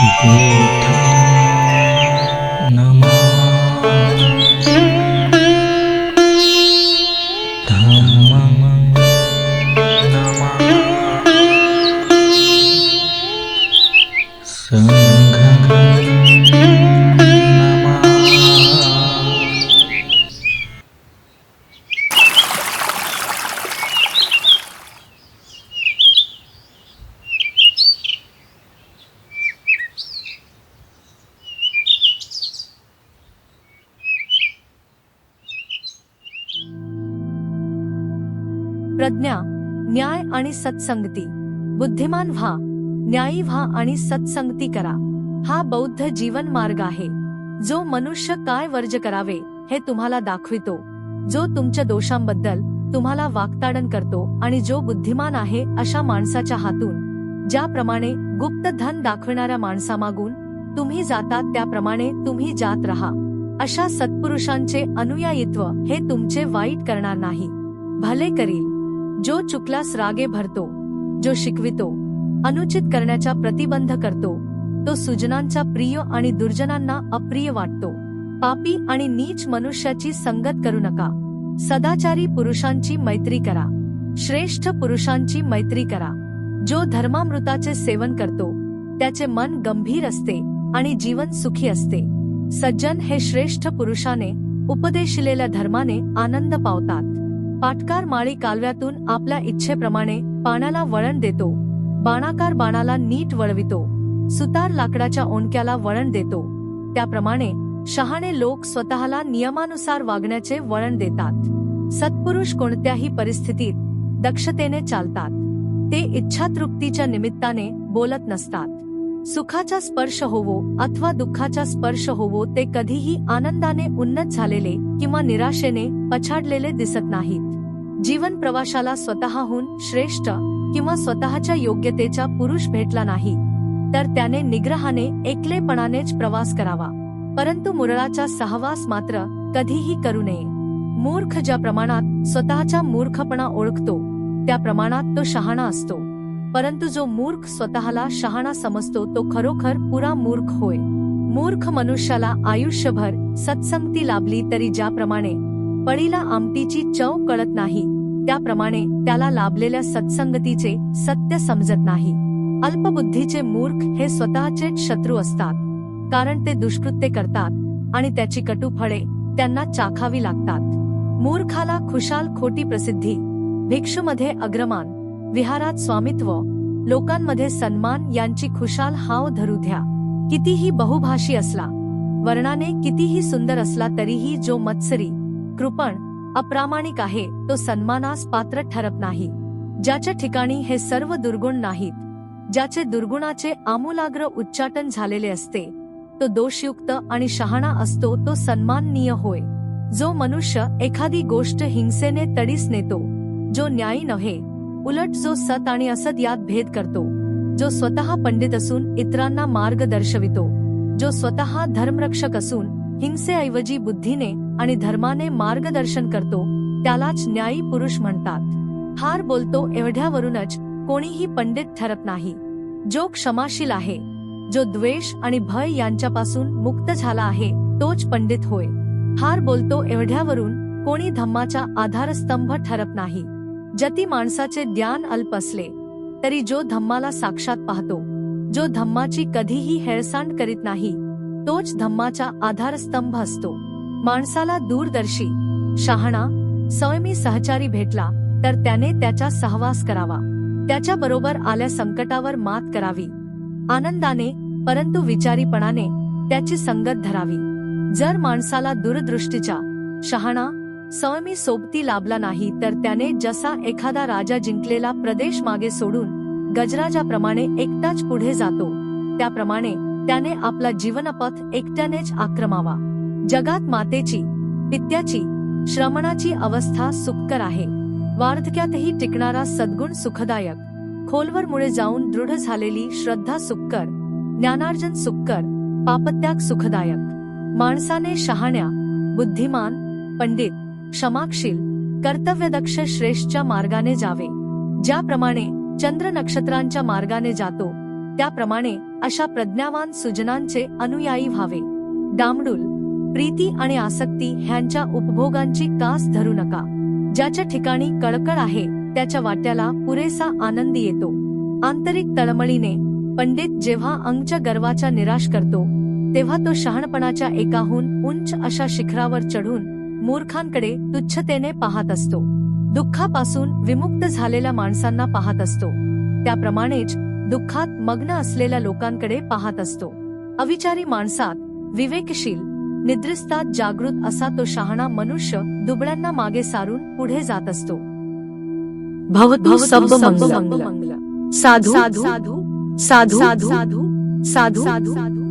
Ikaw Pragya न्याय आणि सत्संगती. बुद्धिमान व्हा न्यायी व्हा आणि सत्संगती करा. हा बौद्ध जीवन मार्ग आहे. जो मनुष्य काय वर्ज करावे हे तुम्हाला दाखवितो. जो तुमच्या दोषांबद्दल तुम्हाला वाक्ताडन करतो आणि जो बुद्धिमान आहे अशा माणसाच्या हातून. ज्याप्रमाणे गुप्त धन दाखविणाऱ्या माणसामागून तुम्ही जातात त्याप्रमाणे तुम्ही जात राहा. अशा सत्पुरुषांचे अनुयायित्व हे तुमचे वाईट करणार नाही. भले करील. जो चुकलास रागे भरतो जो शिकवितो अनुचित करण्याचा प्रतिबंध करतो तो सुजनांचा प्रिय आणि दुर्जनांना अप्रिय वाटतो. पापी आणि नीच मनुष्याची संगत करू नका. सदाचारी पुरुषांची मैत्री करा. श्रेष्ठ पुरुषांची मैत्री करा. जो धर्मामृताचे सेवन करतो त्याचे मन गंभीर असते आणि जीवन सुखी असते. सज्जन हे श्रेष्ठ पुरुषाने उपदेशिलेल्या धर्माने आनंद पावतात. पाटकार माळी कालव्यातून आपल्या इच्छेप्रमाणे पाण्याला वळण देतो. बाणाकार बाणाला नीट वळवितो. सुतार लाकडाच्या ओंडक्याला वळण देतो. त्याप्रमाणे शहाणे लोक स्वतःला नियमानुसार वागण्याचे वळण देतात. सत्पुरुष कोणत्याही परिस्थितीत दक्षतेने चालतात. ते इच्छातृप्तीच्या निमित्ताने बोलत नसतात. सुखाचा स्पर्श होवो अथवा दुःखाचा स्पर्श होवो ते कधीही आनंदाने उन्नत झालेले किंवा निराशेने पछाडलेले दिसत नाहीत. जीवन प्रवाशाला स्वतःहून श्रेष्ठ किंवा स्वतःच्या योग्यतेचा पुरुष भेटला नाही. तर त्याने निग्रहाने एकलेपणानेच प्रवास करावा. परंतु मुरळाचा सहवास मात्र कधीही करू नये. मूर्ख ज्या प्रमाणात स्वतःचा मूर्खपणा ओळखतो त्या प्रमाणात तो शहाणा असतो. परंतु जो मूर्ख स्वतःला शहाणा समजतो तो खरोखर पुरा मूर्ख होय. मूर्ख मनुष्याला आयुष्यभर सत्संगती लाभली तरी ज्याप्रमाणे पळीला आमटीची चव कळत नाही. त्याप्रमाणे त्याला लाभलेल्या सत्संगतीचे सत्य समजत नाही. अल्पबुद्धीचे मूर्ख हे स्वतःचे शत्रू असतात. कारण ते दुष्कृत्य करतात आणि त्याची कटू फळे त्यांना चाखावी लागतात. मूर्खाला खुशाल खोटी प्रसिद्धी भिक्षुमध्ये अग्रमान विहारात स्वामित्व लोकांमध्ये सन्मान यांची खुशाल हाव धरू द्या. कितीही बहुभाषी असला वर्णाने कितीही सुंदर असला तरीही जो मत्सरी कृपण अप्रामाणिक आहे तो सन्मानास पात्र ठरत नाही. ज्याच्या ठिकाणी हे सर्व दुर्गुण नाहीत ज्याचे दुर्गुणाचे आमूलाग्र उच्चाटन झालेले असते तो दोषयुक्त आणि शहाणा असतो तो सन्माननीय होय. जो मनुष्य एखादी गोष्ट हिंसेने तडीस नेतो जो न्यायी नव्हे उलट जो सत आणि असत यात भेद करतो जो स्वतः पंडित असून इतरांना मार्ग दर्शवितो जो स्वतः धर्मरक्षक असून हिंसेऐवजी बुद्धीने आणि धर्माने मार्गदर्शन करतो त्यालाच न्यायी पुरुष म्हणतात. हार बोलतो एवढ्यावरूनच कोणीही पंडित ठरत नाही. जो क्षमाशील आहे जो द्वेष आणि भय यांच्यापासून मुक्त झाला आहे तोच पंडित होय. हार बोलतो एवढ्यावरून कोणी धम्माचा आधारस्तंभ ठरत नाही. जती माणसाचे ज्ञान अल्प असले तरी जो धम्माला साक्षात पाहतो जो धम्माची कधीही हेळसांड करीत नाही तोच धम्माचा आधारस्तंभ असतो. माणसाला दूरदर्शी शहाणा संयमी सहचारी भेटला तर त्याने त्याचा सहवास करावा. त्याच्या बरोबर आल्या संकटावर मात करावी. आनंदाने परंतु विचारीपणाने त्याची संगत धरावी. जर माणसाला दूरदृष्टीच्या शहाणा संयमी सोबती लाभला नाही तर त्याने जसा एखादा राजा जिंकलेला प्रदेश मागे सोडून गजराजाप्रमाणे एकटाच पुढे जातो त्याप्रमाणे त्याने आपला जीवनपथ एकट्यानेच आक्रमावा. जगात मातेची पित्याची श्रमणाची अवस्था सुखकर आहे. वार्धक्यातही टिकणारा सद्गुण सुखदायक. खोलवर मुळे जाऊन दृढ झालेली श्रद्धा सुक्कर ज्ञानार्जन सुक्कर पापत्याग सुखदायक. माणसाने शहाण्या बुद्धिमान पंडित क्षमाक्षील कर्तव्यदक्ष श्रेष्ठच्या मार्गाने जावे. ज्याप्रमाणे चंद्र नक्षत्रांच्या मार्गाने जातो त्याप्रमाणे अशा प्रज्ञावान सुजनांचे अनुयायी व्हावे. डामडूल प्रीती आणि आसक्ती ह्यांच्या उपभोगांची कास धरू नका. ज्याच्या ठिकाणी कळकळ आहे त्याच्या वाट्याला पुरेसा आनंदी येतो. आंतरिक तळमळीने पंडित जेव्हा अंगच्या गर्वाचा निराश करतो तेव्हा तो शहाणपणाच्या एकाहून उंच अशा शिखरावर चढून मूर्खांकडे तुच्छतेने पाहत असतो. दुःखापासून विमुक्त झालेल्या माणसांना पाहत असतो. त्याप्रमाणेच दुःखात मग्न असलेल्या लोकांकडे पाहत असतो अविचारी माणसात विवेकशील निद्रिस्तात जागृत असा तो शहाणा मनुष्य दुबळ्यांना मागे सारून पुढे जात असतो भवतु सब मंगल साधु साधु साधु साधु साधु साधु